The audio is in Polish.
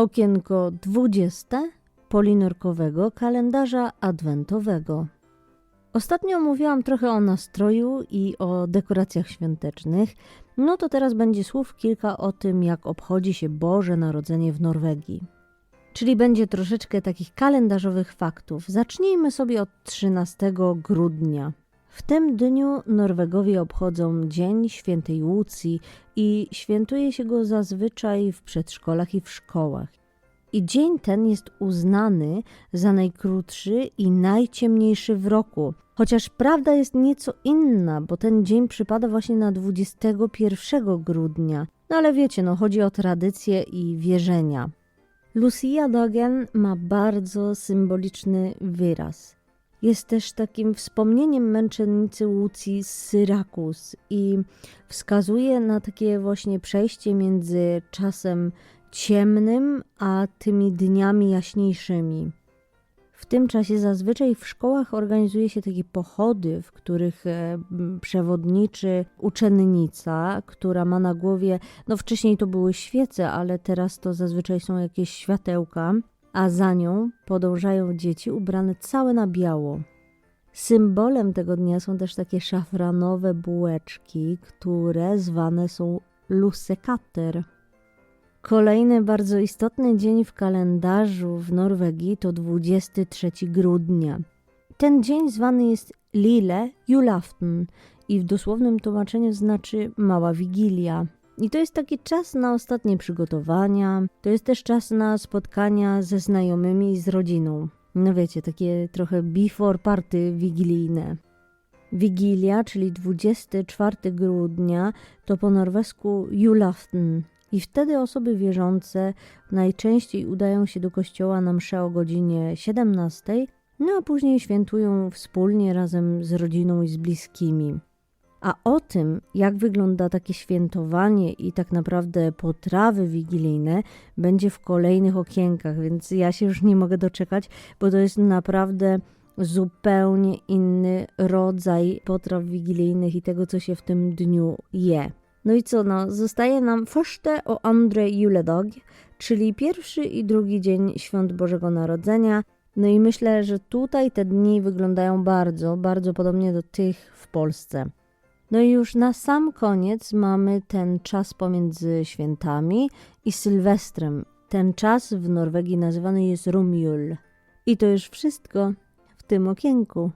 Okienko 20 polinorkowego kalendarza adwentowego. Ostatnio mówiłam trochę o nastroju i o dekoracjach świątecznych. No to teraz będzie słów kilka o tym, jak obchodzi się Boże Narodzenie w Norwegii. Czyli będzie troszeczkę takich kalendarzowych faktów. Zacznijmy sobie od 13 grudnia. W tym dniu Norwegowie obchodzą Dzień Świętej Łucji i świętuje się go zazwyczaj w przedszkolach i w szkołach. I dzień ten jest uznany za najkrótszy i najciemniejszy w roku. Chociaż prawda jest nieco inna, bo ten dzień przypada właśnie na 21 grudnia. No ale wiecie, no chodzi o tradycje i wierzenia. Lucia Dagen ma bardzo symboliczny wyraz. Jest też takim wspomnieniem męczennicy Łucji z Syrakus i wskazuje na takie właśnie przejście między czasem ciemnym a tymi dniami jaśniejszymi. W tym czasie zazwyczaj w szkołach organizuje się takie pochody, w których e, przewodniczy uczennica, która ma na głowie, no wcześniej to były świece, ale teraz to zazwyczaj są jakieś światełka, a za nią podążają dzieci ubrane całe na biało. Symbolem tego dnia są też takie szafranowe bułeczki, które zwane są lussekatter. Kolejny bardzo istotny dzień w kalendarzu w Norwegii to 23 grudnia. Ten dzień zwany jest Lille Julafton i w dosłownym tłumaczeniu znaczy mała wigilia. I to jest taki czas na ostatnie przygotowania, to jest też czas na spotkania ze znajomymi i z rodziną. No wiecie, takie trochę before party wigilijne. Wigilia, czyli 24 grudnia, to po norwesku julafton. I wtedy osoby wierzące najczęściej udają się do kościoła na mszę o godzinie 17, no a później świętują wspólnie razem z rodziną i z bliskimi. A o tym, jak wygląda takie świętowanie i tak naprawdę potrawy wigilijne, będzie w kolejnych okienkach, więc ja się już nie mogę doczekać, bo to jest naprawdę zupełnie inny rodzaj potraw wigilijnych i tego, co się w tym dniu je. No i co, no, zostaje nam Første o Andre Juledag, czyli pierwszy i drugi dzień Świąt Bożego Narodzenia. No i myślę, że tutaj te dni wyglądają bardzo, bardzo podobnie do tych w Polsce. No i już na sam koniec mamy ten czas pomiędzy świętami i Sylwestrem. Ten czas w Norwegii nazywany jest Rumjul. I to już wszystko w tym okienku.